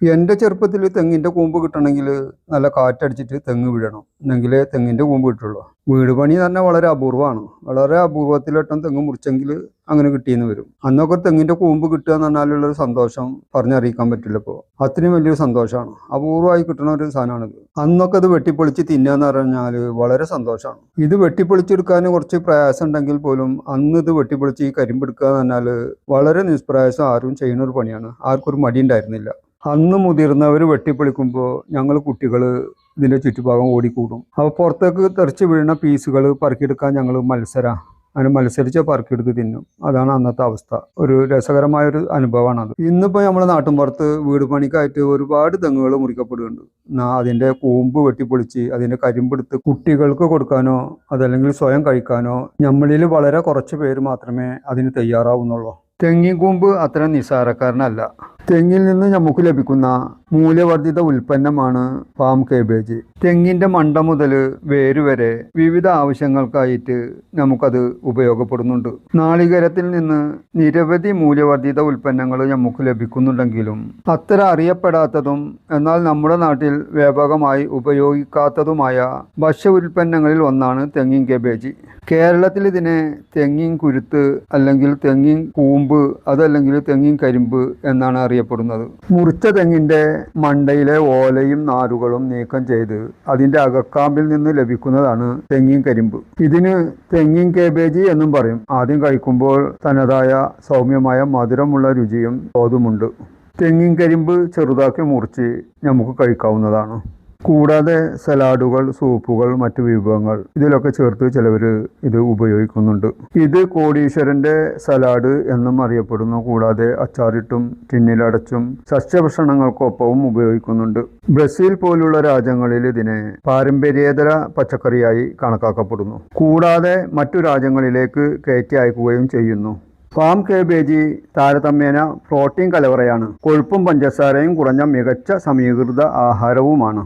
എന്റെ ചെറുപ്പത്തിൽ തെങ്ങിന്റെ കൂമ്പ് കിട്ടണമെങ്കിൽ നല്ല കാറ്റടിച്ചിട്ട് തെങ്ങ് വിടണം എന്നെങ്കിലേ തെങ്ങിന്റെ കൂമ്പ് കിട്ടുള്ളൂ. വീട് പണി തന്നെ വളരെ അപൂർവമാണ്. വളരെ അപൂർവത്തിലൊട്ടം തെങ്ങ് മുറിച്ചെങ്കിൽ അങ്ങനെ കിട്ടിയെന്ന് വരും. അന്നൊക്കെ തെങ്ങിന്റെ കൂമ്പ് കിട്ടുക എന്ന് പറഞ്ഞാലുള്ളൊരു സന്തോഷം പറഞ്ഞറിയിക്കാൻ പറ്റില്ല ഇപ്പോൾ. അത്രയും വലിയൊരു സന്തോഷമാണ്. അപൂർവമായി കിട്ടുന്ന ഒരു സാധനമാണിത്. അന്നൊക്കെ അത് വെട്ടിപ്പൊളിച്ച് തിന്നുക എന്ന് പറഞ്ഞാൽ വളരെ സന്തോഷമാണ്. ഇത് വെട്ടിപ്പൊളിച്ചെടുക്കാൻ കുറച്ച് പ്രയാസം ഉണ്ടെങ്കിൽ പോലും അന്ന് ഇത് വെട്ടിപ്പൊളിച്ച് ഈ കരിമ്പെടുക്കുക എന്ന് പറഞ്ഞാൽ വളരെ നിഷ്പ്രയാസം ആരും ചെയ്യുന്ന ഒരു പണിയാണ്. ആർക്കൊരു മടി ഉണ്ടായിരുന്നില്ല. അന്ന് മുതിർന്നവർ വെട്ടിപ്പൊളിക്കുമ്പോൾ ഞങ്ങൾ കുട്ടികൾ ഇതിന്റെ ചുറ്റുഭാഗം ഓടിക്കൂടും. അപ്പോൾ പുറത്തേക്ക് തെറിച്ച് വീഴുന്ന പീസുകൾ പറക്കിയെടുക്കാൻ ഞങ്ങൾ മത്സര. അങ്ങനെ മത്സരിച്ച് പറക്കിയെടുത്ത് തിന്നും. അതാണ് അന്നത്തെ അവസ്ഥ. ഒരു രസകരമായൊരു അനുഭവമാണ് അത് ഇന്നിപ്പോൾ നമ്മുടെ നാട്ടിൻപുറത്ത് വീട് പണിക്കായിട്ട് ഒരുപാട് തെങ്ങുകൾ മുറിക്കപ്പെടുന്നുണ്ട്. എന്നാൽ അതിന്റെ കൂമ്പ് വെട്ടിപ്പൊളിച്ച് അതിന്റെ കരിമ്പെടുത്ത് കുട്ടികൾക്ക് കൊടുക്കാനോ അതല്ലെങ്കിൽ സ്വയം കഴിക്കാനോ നമ്മളിൽ വളരെ കുറച്ച് പേര് മാത്രമേ അതിന് തയ്യാറാവുന്നുള്ളൂ. തെങ്ങിൻ കൂമ്പ് അത്ര നിസ്സാരക്കാരനല്ല തെങ്ങിൽ നിന്ന് നമുക്ക് ലഭിക്കുന്ന മൂല്യവർദ്ധിത ഉൽപ്പന്നമാണ് ഫാം കേബേജ് തെങ്ങിന്റെ മണ്ട മുതൽ വേര് വരെ വിവിധ ആവശ്യങ്ങൾക്കായിട്ട് നമുക്കത് ഉപയോഗപ്പെടുന്നുണ്ട്. നാളികേരത്തിൽ നിന്ന് നിരവധി മൂല്യവർദ്ധിത ഉൽപ്പന്നങ്ങൾ നമുക്ക് ലഭിക്കുന്നുണ്ടെങ്കിലും അത്ര അറിയപ്പെടാത്തതും എന്നാൽ നമ്മുടെ നാട്ടിൽ വ്യാപകമായി ഉപയോഗിക്കാത്തതുമായ ഭക്ഷ്യ ഉൽപ്പന്നങ്ങളിൽ ഒന്നാണ് തെങ്ങിൻ കേബേജ് കേരളത്തിൽ ഇതിനെ തെങ്ങിൻ കുരുത്ത് അല്ലെങ്കിൽ തെങ്ങിൻ കൂമ്പ് അതല്ലെങ്കിൽ തെങ്ങിൻ കരിമ്പ് എന്നാണ് അറിയപ്പെടുന്നത് മുറിച്ച തെങ്ങിന്റെ മണ്ടയിലെ ഓലയും നാരുകളും നീക്കം ചെയ്ത് അതിന്റെ അകക്കാമ്പിൽ നിന്ന് ലഭിക്കുന്നതാണ് തെങ്ങിൻ കരിമ്പ്. ഇതിന് തെങ്ങിൻ കേബേജ് എന്നും പറയും. ആദ്യം കഴിക്കുമ്പോൾ തനതായ സൗമ്യമായ മധുരമുള്ള രുചിയും തോതുമുണ്ട്. തെങ്ങിൻ കരിമ്പ് ചെറുതാക്കി മുറിച്ച് നമുക്ക് കഴിക്കാവുന്നതാണ്. കൂടാതെ സലാഡുകൾ സൂപ്പുകൾ മറ്റു വിഭവങ്ങൾ ഇതിലൊക്കെ ചേർത്ത് ചിലവർ ഇത് ഉപയോഗിക്കുന്നുണ്ട്. ഇത് കോടീശ്വരന്റെ സലാഡ് എന്നും അറിയപ്പെടുന്നു. കൂടാതെ അച്ചാറിട്ടും ടിന്നിലടച്ചും സസ്യഭക്ഷണങ്ങൾക്കൊപ്പവും ഉപയോഗിക്കുന്നുണ്ട്. ബ്രസീൽ പോലുള്ള രാജ്യങ്ങളിൽ ഇതിനെ പാരമ്പര്യേതര പച്ചക്കറിയായി കണക്കാക്കപ്പെടുന്നു. കൂടാതെ മറ്റു രാജ്യങ്ങളിലേക്ക് കയറ്റി അയക്കുകയും ചെയ്യുന്നു. ഫാം കേബേജി താരതമ്യേന പ്രോട്ടീൻ കലവറയാണ്. കൊഴുപ്പും പഞ്ചസാരയും കുറഞ്ഞ മികച്ച സമീകൃത ആഹാരവുമാണ്.